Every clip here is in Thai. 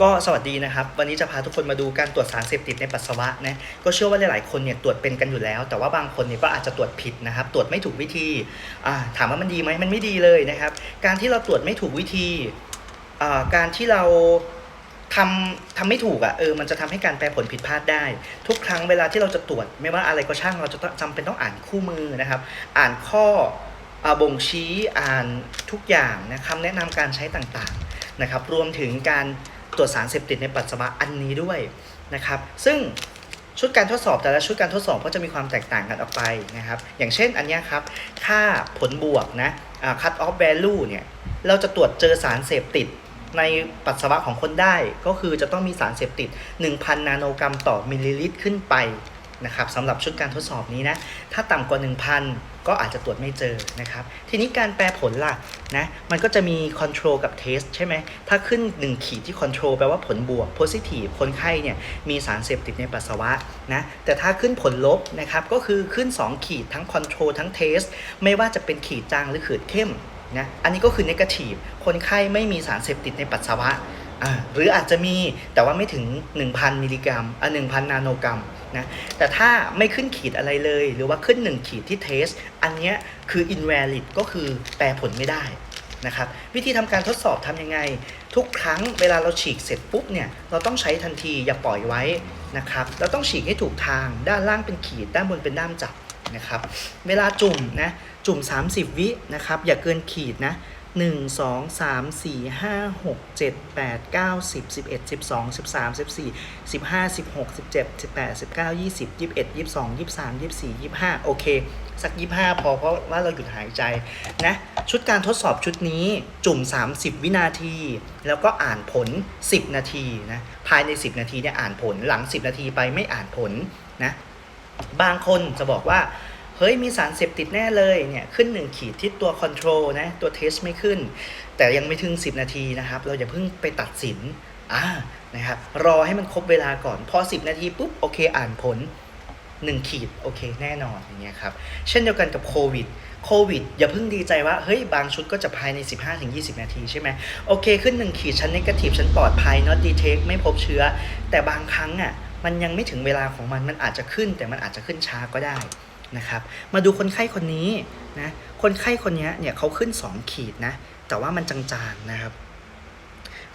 ก็สวัสดีนะครับ วันนี้จะพาทุกคนมาดูการตรวจสารเสพติดในปัสสาวะนะก็เชื่อว่าหลายๆคนเนี่ยตรวจเป็นกันอยู่แล้ว แต่ว่าบางคนเนี่ยก็อาจจะตรวจผิดนะครับ ตรวจไม่ถูกวิธีถามว่ามันดีไหมมันไม่ดีเลยนะครับ การที่เราตรวจไม่ถูกวิธีการที่เราทำทำไม่ถูกอะ่ะเออมันจะทำให้การแปลผลผิดพลาดได้ ทุกครั้งเวลาที่เราจะตรวจ ไม่ว่าอะไรก็ช่างเราจะต้องจำเป็นต้องอ่านคู่มือนะครับ อ่านข้ออบ่งชี้อ่านทุกอย่างนะคำแนะนำการใช้ต่างๆนะครับ รวมถึงการ ตรวจสารเสพติดในปัสสาวะอันนี้ด้วยนะครับ ซึ่งชุดการทดสอบแต่ละชุดการทดสอบก็จะมีความแตกต่างกันออกไปนะครับ อย่างเช่นอันนี้ครับ ค่าผลบวกนะ cut off value เนี่ย เราจะตรวจเจอสารเสพติดในปัสสาวะของคนได้ ก็คือจะต้องมีสารเสพติด 1,000 นาโนกรัมต่อมิลลิลิตรขึ้นไป นะครับสำหรับชุดการทดสอบนี้นะถ้าต่ำกว่า 1,000 ก็อาจจะตรวจไม่เจอนะครับทีนี้การแปลผลล่ะนะมันก็จะมี control กับ test ใช่ไหมถ้าขึ้น 1 ขีดที่ control แปลว่าผลบวก positive คนไข้เนี่ยมีสารเสพติดในปัสสาวะนะแต่ถ้าขึ้นผลลบนะครับก็คือขึ้น 2 ขีดทั้ง control ทั้ง test ไม่ว่าจะเป็นขีดจางหรือขีดเข้มนะอันนี้ก็คือ negative คนไข้ไม่มีสารเสพติดในปัสสาวะหรืออาจจะมีแต่ว่าไม่ถึง 1,000 มิลลิกรัมอะ1,000 นาโนกรัม นะแต่ถ้าไม่ขึ้นขีดอะไรเลย หรือว่าขึ้น 1 ขีดที่เทส อันนี้คือ invalid ก็คือแปลผลไม่ได้นะครับวิธีทำการทดสอบทำยังไง ทุกครั้งเวลาเราฉีกเสร็จปุ๊บเนี่ยเราต้องใช้ทันทีอย่าปล่อยไว้นะครับเราต้องฉีกให้ถูกทางด้านล่างเป็นขีดด้านบนเป็นด้ามจับนะครับเวลาจุ่มนะจุ่ม 30 วินะครับอย่าเกินขีดนะ 1 2 3 4 5 6 7 8 9 10 11 12 13 14 15 16 17 18 19 20 21 22 23 24 25โอเค สัก25พอเพราะว่าเราหยุดหายใจนะ ชุดการทดสอบชุดนี้จุ่ม30วินาที แล้วก็อ่านผล10นาทีนะภายใน10นาทีเนี่ยอ่านผลหลัง10นาทีไปไม่อ่านผลนะบางคนจะบอกว่า เฮ้ยมีสารเสพติดแน่เลยเนี่ยขึ้น 1 ขีดที่ตัว control นะตัว test ไม่ขึ้น แต่ยังไม่ถึง 10 นาทีนะครับ เราอย่าเพิ่งไปตัดสินอ่านะครับรอให้มันครบเวลาก่อนพอ 10 นาทีปุ๊บโอเคอ่านผล 1 ขีดโอเคแน่นอนอย่างเงี้ยครับเช่นเดียวกันกับโควิดโควิดอย่าเพิ่งดีใจว่าเฮ้ยบางชุดก็จะภายใน 15-20 นาทีใช่ไหมโอเคขึ้น 1 ขีดชั้น negative ชั้นปลอดภัย not detect ไม่พบเชื้อ แต่บางครั้งอะมันยังไม่ถึงเวลาของมันมันอาจจะขึ้น แต่มันอาจจะขึ้นช้าก็ได้ นะครับ มาดูคนไข้คนนี้นะ คนไข้คนนี้เนี่ยเขาขึ้น 2 ขีดนะ แต่ว่ามันจางๆนะครับ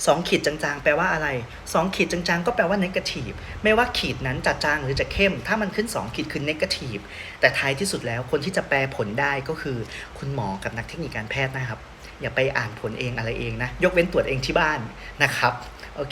สองขีดจางๆ แปลว่าอะไรสองขีดจางๆ ก็แปลว่า negative ไม่ว่าขีดนั้นจะจางหรือจะเข้ม ถ้ามันขึ้น 2 ขีดคือ negative แต่ท้ายที่สุดแล้วคนที่จะแปลผลได้ก็คือ คุณหมอกับนักเทคนิคการแพทย์นะครับ อย่าไปอ่านผลเองอะไรเองนะ ยกเว้นตรวจเองที่บ้านนะครับโอเค